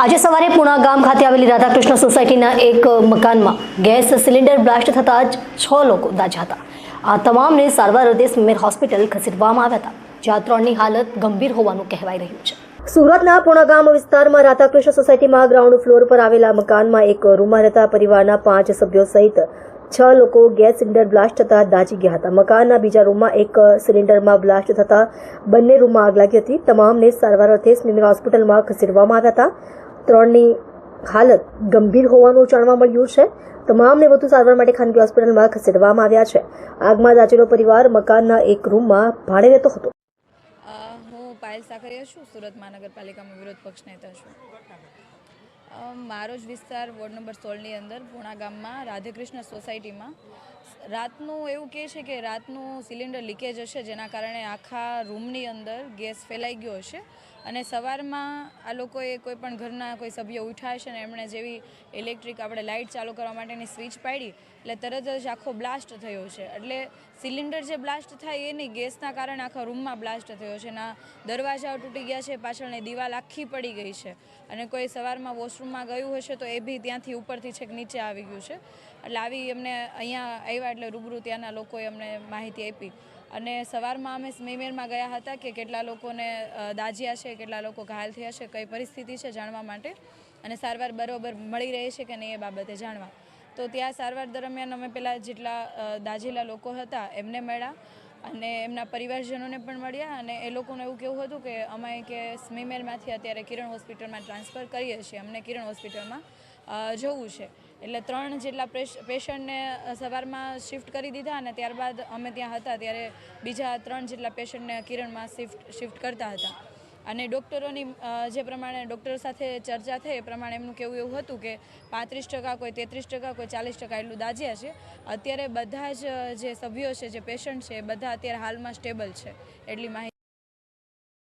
આજે સવારે પુણા ગામ ખાતે આવેલી રાધાકૃષ્ણ સોસાયટીના એક મકાનમાં ગેસ સિલિન્ડર બ્લાસ્ટ થતાં જ છ લોકો દાઝ્યા હતા. આ તમામને સારવાર અર્થે સ્મીમેર હોસ્પિટલ ખસેડવામાં આવ્યા હતા. જ્યાં ત્રણની હાલત ગંભીર હોવાનું કહેવાઈ રહ્યું છે. સુરતના પુણા ગામ વિસ્તારમાં રાધાકૃષ્ણ સોસાયટીમાં ગ્રાઉન્ડ ફ્લોર પર આવેલા મકાનમાં એક રૂમમાં રહેતા પરિવારના પાંચ સભ્યો સહિત છ લોકો ગેસ સિલિન્ડર બ્લાસ્ટ થતાં દાઝી ગયા હતા. મકાનના બીજા રૂમમાં એક સિલિન્ડરમાં બ્લાસ્ટ થતાં બંને રૂમમાં આગ લાગી હતી. તમામને સારવાર અર્થે સ્મિમિર હોસ્પિટલમાં ખસેડવામાં આવ્યા હતા. ત્રણની હાલત ગંભીર હોવાનું જાણવા મળ્યું છે. તમામને વધુ સારવાર માટે ખાનગી હોસ્પિટલમાં ખસેડવામાં આવ્યા છે. આગમાં દાચેલો પરિવાર મકાનના એક રૂમમાં ભાડે રહેતો હતો. હું પાયલ સાકરિયા છું. સુરત મહાનગરપાલિકામાં વિરોધ પક્ષ નેતા છું. મારો જ વિસ્તાર વોર્ડ નંબર સોળની અંદર પૂણા ગામમાં, રાધેકૃષ્ણ સોસાયટીમાં. રાતનું એવું કહે છે કે રાતનું સિલિન્ડર લીકેજ હશે, જેના કારણે આખા રૂમની અંદર ગેસ ફેલાઈ ગયો હશે. અને સવારમાં આ લોકોએ કોઈ પણ ઘરના કોઈ સભ્યો ઉઠ્યા છે ને એમણે જેવી ઇલેક્ટ્રિક આપણે લાઇટ ચાલુ કરવા માટેની સ્વિચ પાડી, એટલે તરત જ આખો બ્લાસ્ટ થયો છે. એટલે સિલિન્ડર જે બ્લાસ્ટ થાય એ નહીં, ગેસના કારણે આખા રૂમમાં બ્લાસ્ટ થયો છે ના દરવાજાઓ તૂટી ગયા છે, પાછળની દિવાલ આખી પડી ગઈ છે. અને કોઈ સવારમાં વોશરૂમમાં ગયું હશે તો એ બી ત્યાંથી ઉપરથી છેક નીચે આવી ગયું છે. એટલે આવી એમને અહીંયા આવ્યા એટલે રૂબરૂ ત્યાંના લોકોએ અમને માહિતી આપી. અને સવારમાં અમે સ્મીમેરમાં ગયા હતા કે કેટલા લોકોને દાજ્યા છે, કેટલા લોકો ઘાયલ થયા છે, કઈ પરિસ્થિતિ છે જાણવા માટે. અને સારવાર બરોબર મળી રહે છે કે નહીં એ બાબતે જાણવા. તો ત્યાં સારવાર દરમિયાન અમે પેલા જેટલા દાજેલા લોકો હતા એમને મળ્યા અને એમના પરિવારજનોને પણ મળ્યા અને એ લોકોનું એવું કેવું હતું કે અમે કે સ્મીમેરમાંથી અત્યારે કિરણ હોસ્પિટલમાં ટ્રાન્સફર કરીએ છીએ. અમને કિરણ હોસ્પિટલમાં જવું છે. એટલે ત્રણ જેટલા પેશન્ટને સવારમાં શિફ્ટ કરી દીધા અને ત્યારબાદ અમે ત્યાં હતા ત્યારે બીજા ત્રણ જેટલા પેશન્ટને કિરણમાં શિફ્ટ શિફ્ટ કરતા હતા. અને ડૉક્ટરોની જે પ્રમાણે ડૉક્ટર સાથે ચર્ચા થઈ એ પ્રમાણે એમનું કેવું એવું હતું કે પાંત્રીસ ટકા કોઈ તેત્રીસ ટકા કોઈ ચાલીસ ટકા એટલું દાજ્યા છે. અત્યારે બધા જ જે સભ્યો છે, જે પેશન્ટ છે બધા અત્યારે હાલમાં સ્ટેબલ છે, એટલી માહિતી